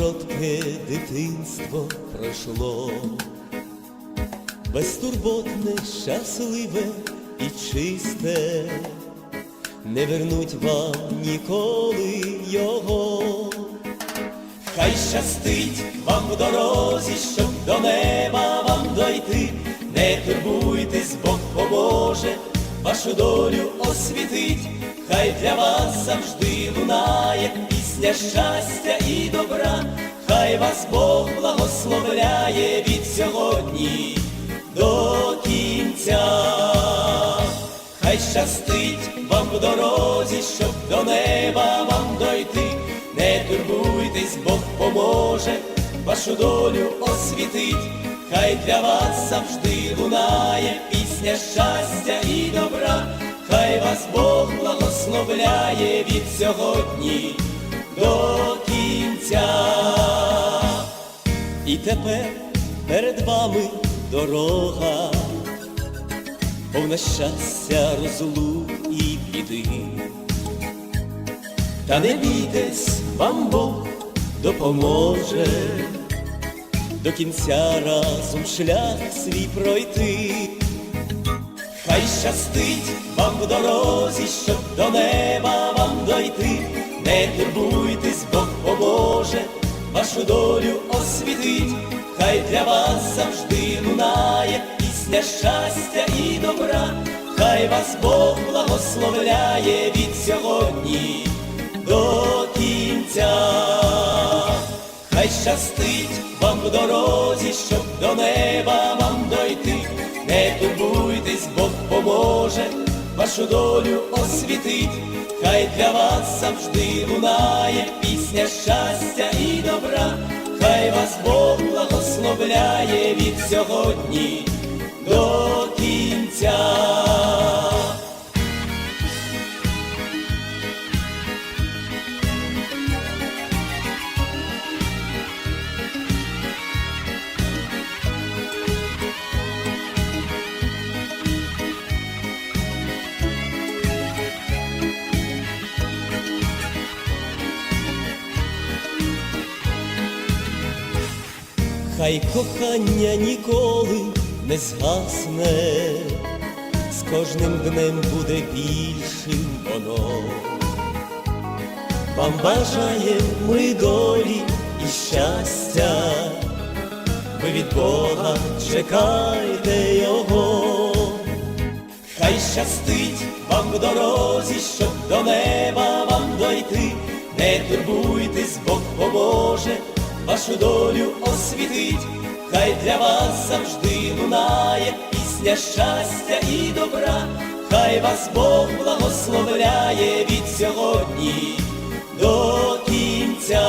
коротке дитинство пройшло, безтурботне, щасливе і чисте, не вернуть вам ніколи його. Хай щастить вам в дорозі, щоб до неба вам дойти, не турбуйтесь, Бог поможе, вашу долю освітить, хай для вас завжди лунає пісня щастя і добра, хай вас Бог благословляє від сьогодні до кінця. Хай щастить вам в дорозі, щоб до неба вам дойти, не турбуйтесь, Бог поможе, вашу долю освітить, хай для вас завжди лунає пісня щастя і добра, хай вас Бог благословляє від сьогодні до кінця. І тепер перед вами дорога повна щастя, розлук і біди. Та не бійтесь, вам Бог допоможе до кінця разом шлях свій пройти. Хай щастить вам в дорозі, щоб до неба вам дойти, не турбуйтесь, Бог поможе, вашу долю освітить, хай для вас завжди лунає пісня щастя і добра, хай вас Бог благословляє від сьогодні до кінця. Хай щастить вам в дорозі, щоб до неба вам дойти, не турбуйтесь, Бог поможе, вашу долю освітить, хай для вас завжди лунає пісня щастя і добра, хай вас Бог благословляє від сьогодні до кінця. Хай кохання ніколи не згасне, з кожним днем буде більшим воно. Вам бажає ми долі і щастя, ви від Бога чекайте його. Хай щастить вам в дорозі, щоб до неба вам дойти, не турбуйтесь, Бог поможе, вашу долю освітить, хай для вас завжди лунає пісня щастя і добра, хай вас Бог благословляє від сьогодні до кінця.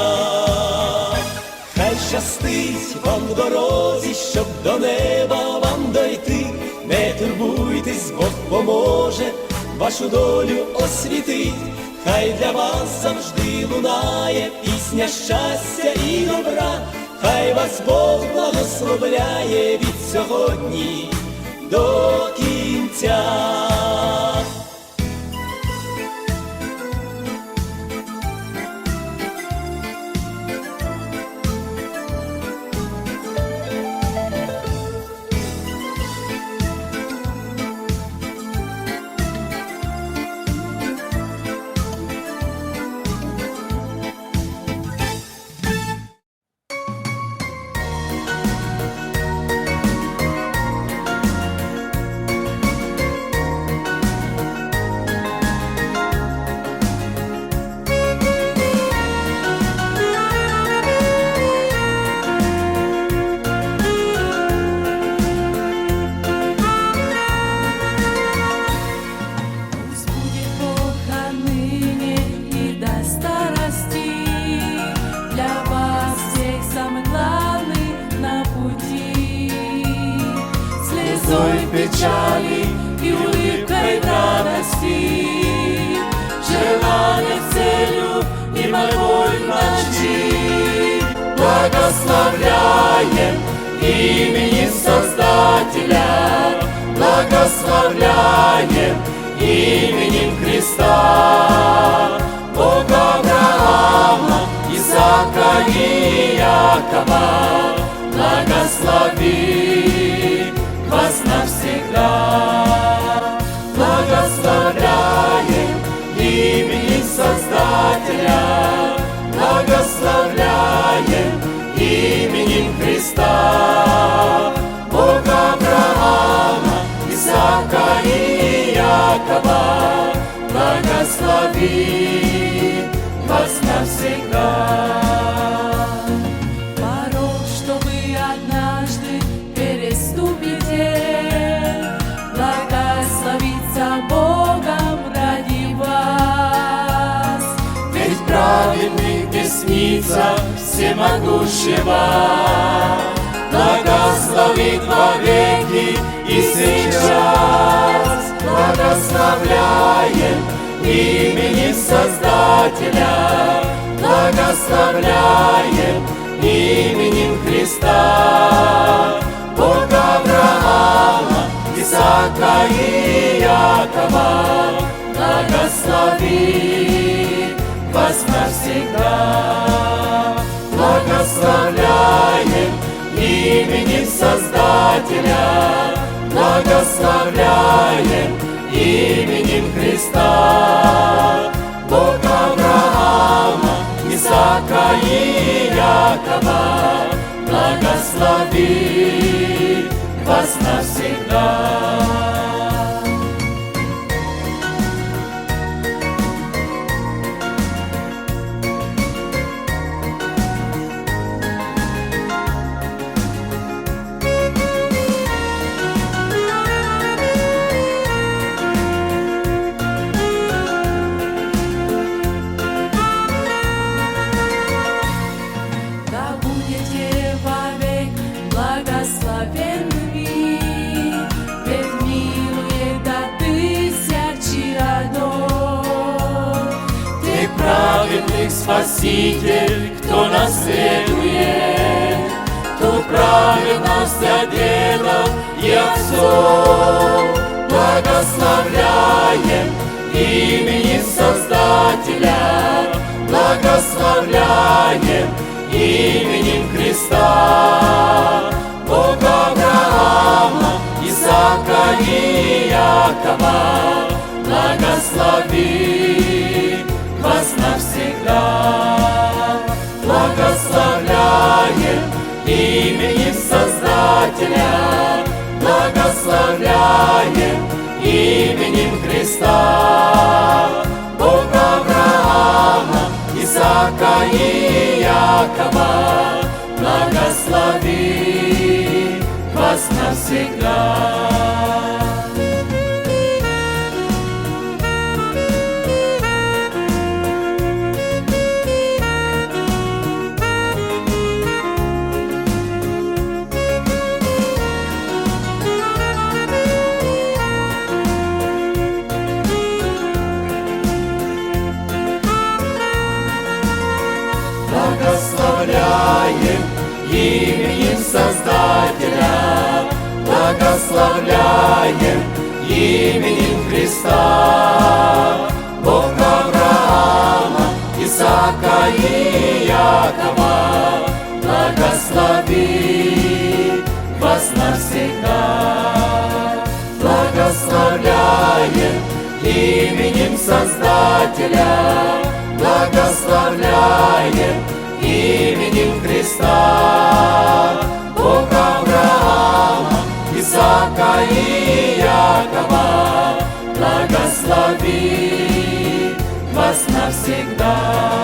Хай щастить вам в дорозі, щоб до неба вам дойти, не турбуйтесь, Бог поможе, вашу долю освітить, хай для вас завжди лунає пісня щастя і добра, хай вас Бог благословляє від сьогодні до кінця. имени Создателя благословляем именем Христа. Бога Авраама, Исаака и Якова благослови. Благослови вас навсегда. Порог, что вы однажды переступите, благословиться Богом ради вас. Ведь праведных десница всемогущего Благословит вовеки и сейчас Благословляем именем Создателя Благословляем именем Христа. Бога Авраама, Исаака и Якова Благослови вас навсегда. Благословляем именем Создателя Благословляем именем Христа. Бога Авраама, Исаака и Якова Благослови вас навсегда Спаситель, кто наследует Ту праведность дедов и отцов Благословляем именем Создателя. Благословляем именем Христа Бога Авраама, Исаака и Якова. Благослови Создателя Благословляем именем Христа. Бога Авраама, Исаака и Якова Благослови вас навсегда Благословляем именем Создателя, Благословляем именем Христа, Бога Авраама, Исаака и Якова, Благослови вас навсегда. Благословляем именем Создателя, благословляем именем Христа, Бога Авраама, Исаака и Якова, благослови вас навсегда.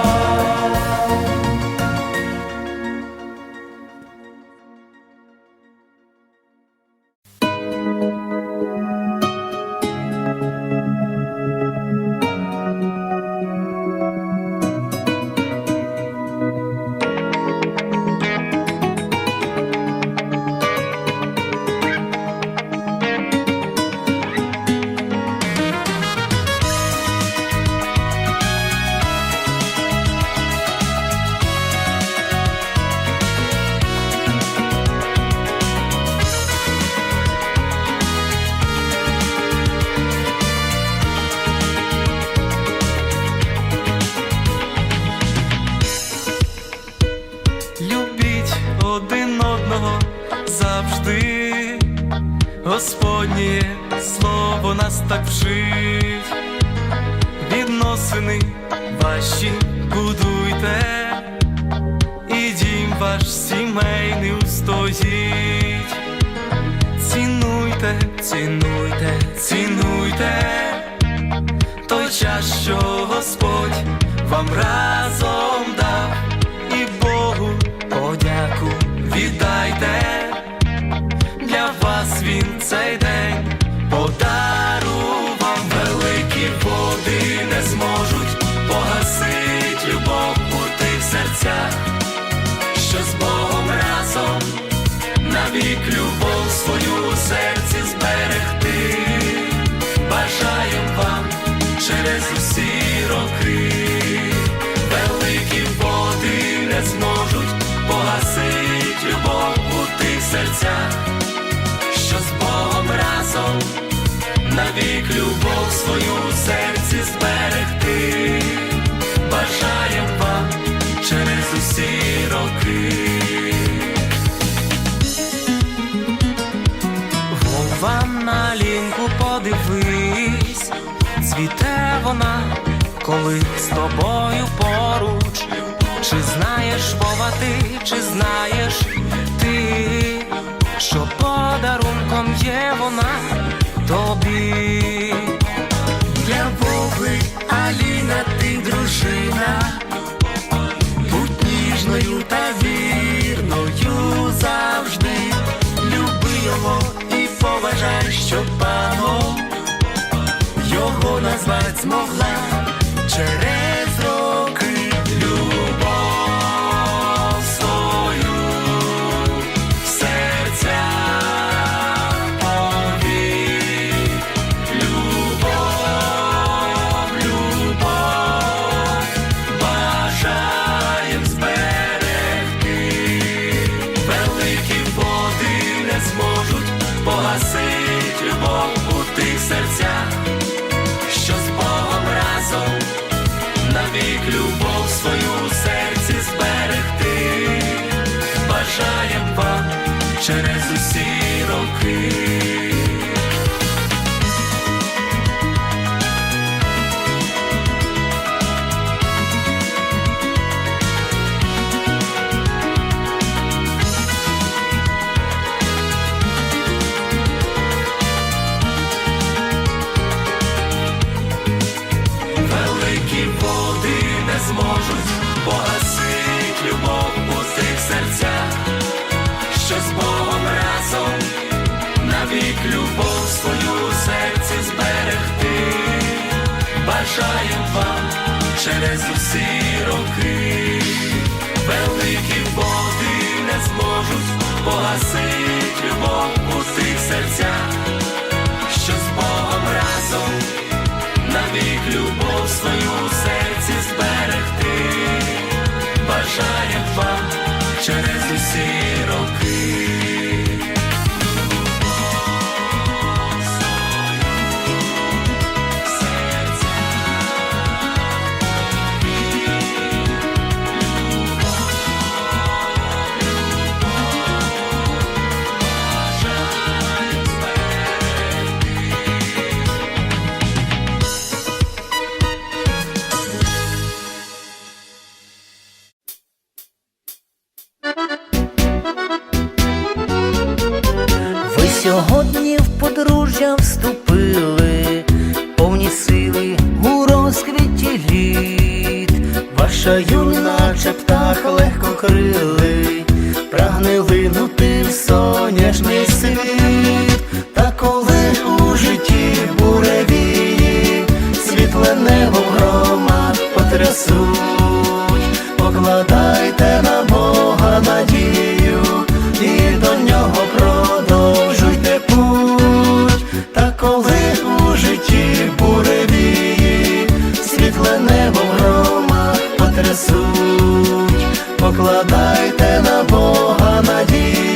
Цей день. Подарував великі води не зможуть погасить любов у тих серцях, що з Богом разом навік любов свою у серці зберегти. Бажаєм вам через усі роки, великі води не зможуть погасить любов у тих серцях, Разом навік любов свою у серці зберегти. Бажаєм вам через усі роки. Вова на ліньку подивись, цвіте вона, коли з тобою поруч. Чи знаєш, Вова, ти, чи знаєш ти, що подарунком є вона тобі? Для Вови Аліна, ти дружина, будь ніжною та вірною завжди. Люби його і поважай, що паном його назвать змогла світле небо в потрясуть, покладайте на Бога надію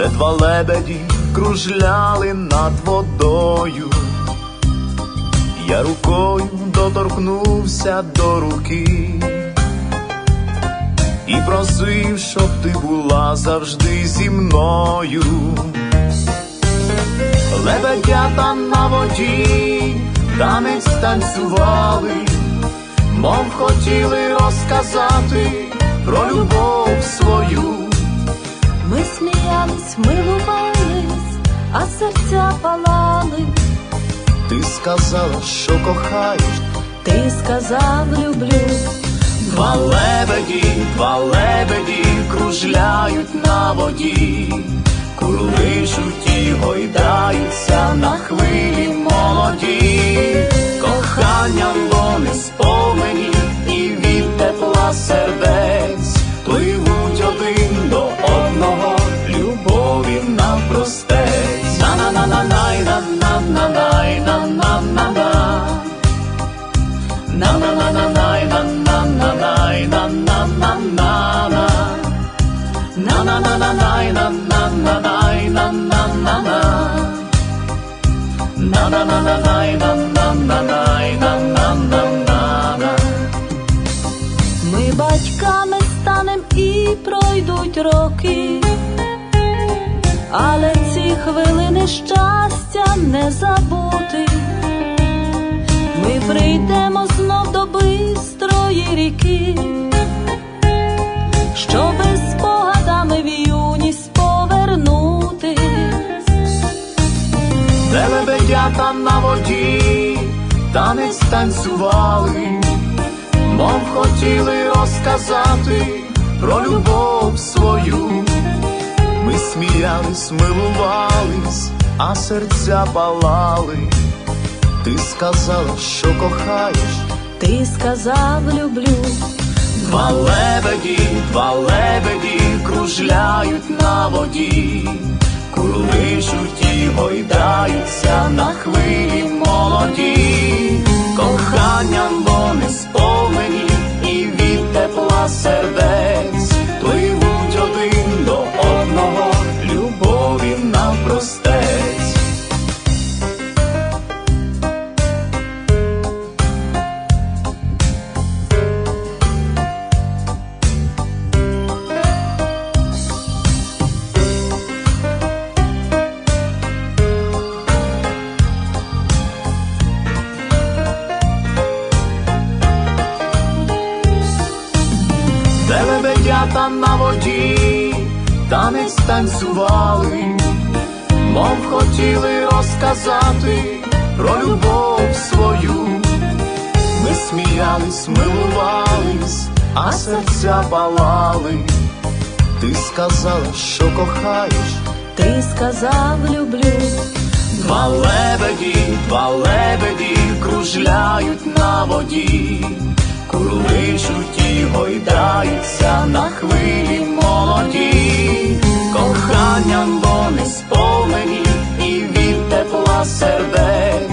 де два лебеді кружляли над водою. Я рукою доторкнувся до руки і просив, щоб ти була завжди зі мною. Лебедята на воді, танець танцювали мов хотіли розказати про любов свою. Ми сміялись, ми милувались, а серця палали. Ти сказала, що кохаєш, Ти сказав, люблю, два лебеді, два лебеді кружляють на воді, курлишуть і гойдаються на хвилі молоді, кохання лони спомені і від тепла сердець. Пливуть любові навпростець. на на на на най на на на най на на на на на на на на най на на на най на на на на на на на на на най на на на най на на на на на на на на най на на на най на на на на на ми батьками станем і пройдуть роки, але ці хвилини щастя не забути. Ми прийдемо знов до бистрої ріки, щоби спогадами в юність повернутись. де лебедята на воді, танець танцювали, мов хотіли розказати про любов свою. Сміялись, милувались, а серця палали. Ти сказала, що кохаєш, Ти сказав, люблю, два лебеді, два лебеді кружляють на воді, курлишуть і гойдаються на хвилі молоді, кохання вони сповнені і від тепла сердець воді, танець танцювали, мов хотіли розказати про любов свою. Ми сміялись, милувались, а серця палали. Ти сказала, що кохаєш, ти сказав, люблю, Два лебеді, два лебеді кружляють на воді, курлишуть і гойдаються на хвилі коханням вони